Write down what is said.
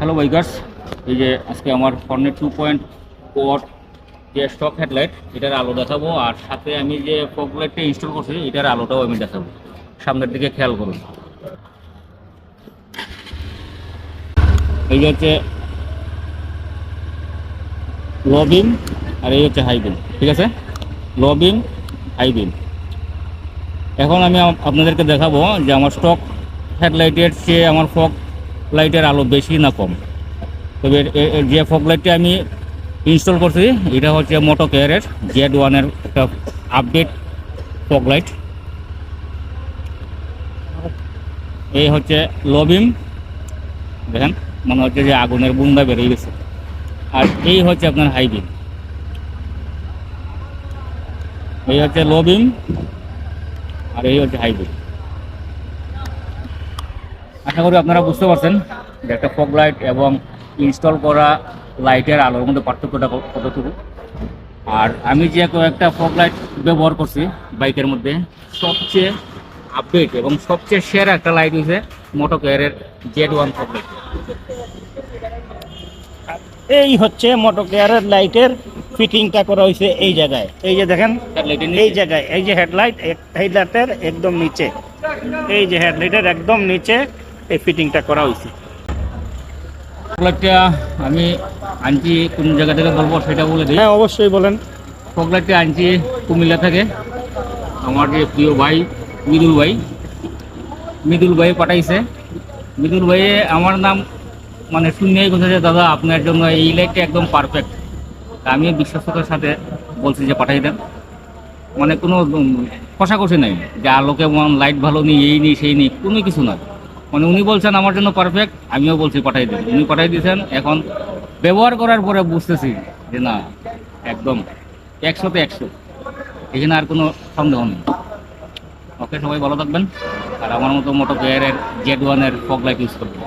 Hello bikers এই যে আজকে আমার ফর্নের টু পয়েন্ট ফোর যে স্টক হেডলাইট এটার আলো দেখাবো। আর সাথে আমি যে ফগ লাইটটা ইনস্টল করছি, এটার আলোটাও আমি দেখাবো। সামনের দিকে খেয়াল করুন। এই যে হচ্ছে লো বিম আর এই হচ্ছে হাই বিম ঠিক আছে? লো বিম হাই এখন আমি আপনাদেরকে দেখাবো যে আমার স্টক হেডলাইটের চেয়ে আমার ফগ লাইটের আলো বেশি না কম। তবে যে ফগ লাইটটি আমি ইনস্টল করছি, এটা হচ্ছে মোটো কেয়ারের জেড ওয়ানের একটা আপডেট ফগ লাইট এই হচ্ছে লবিম দেখেন, মনে হচ্ছে যে আগুনের বুন্দা বেরিয়ে গেছে। আর এই হচ্ছে আপনার হাই বিম এই হচ্ছে লো আর এই হচ্ছে হাই বিম আশা করি আপনারা বুঝতে পারছেন যে একটা ফগ লাইট এবং ইনস্টল করা লাইটের আলোর মধ্যে পার্থক্যটা কতটুকু। আর আমি যে কয়েকটা ফগ লাইট ব্যবহার করছি বাইকের মধ্যে সবচেয়ে আপডেট এবং সবচেয়ে সেরা একটা লাইট হয়েছে মোটো কেয়ারের জেড ওয়ান ফগ লাইট এই হচ্ছে মোটো কেয়ারের লাইটের ফিটিংটা করা হয়েছে এই জায়গায়। এই যে দেখেন এই জায়গায় এই যে হেডলাইট হেডলাইটের একদম নিচে। এই যে হেডলাইটের একদম নিচে এই ফিটিংটা করা হয়েছে। আমি আনছি কোন জায়গা থেকে বলব সেটা বলে দিই। হ্যাঁ অবশ্যই বলেন। ফগ লাইটটা আনছি কুমিল্লা থেকে। আমার যে প্রিয় ভাই মৃদুল ভাই। মৃদুল ভাই পাঠাইছে। মৃদুল ভাই আমার নাম মানে শুনেই কথা যে দাদা আপনার জন্য এই লাইটটা একদম পারফেক্ট আমি বিশ্বস্ততার সাথে বলছি যে পাঠাই দেন। মানে কোনো কষাকষি নাই। যে আলোকে মন লাইট ভালো নেই এই নেই সেই নেই। কোনো কিছু না মানে উনি বলছেন, আমার জন্য পারফেক্ট আমিও বলছি পাঠাই দিন। উনি পাঠাই দিয়েছেন, এখন ব্যবহার করার পরে বুঝতেছি যে না, একদম একশোতে একশো। এখানে আর কোনো সন্দেহ নেই। ওকে, সবাই ভালো থাকবেন। আর আমার মতো মোটো পেয়ারের জেড ওয়ানের ফগ লাইট ইউজ করবেন।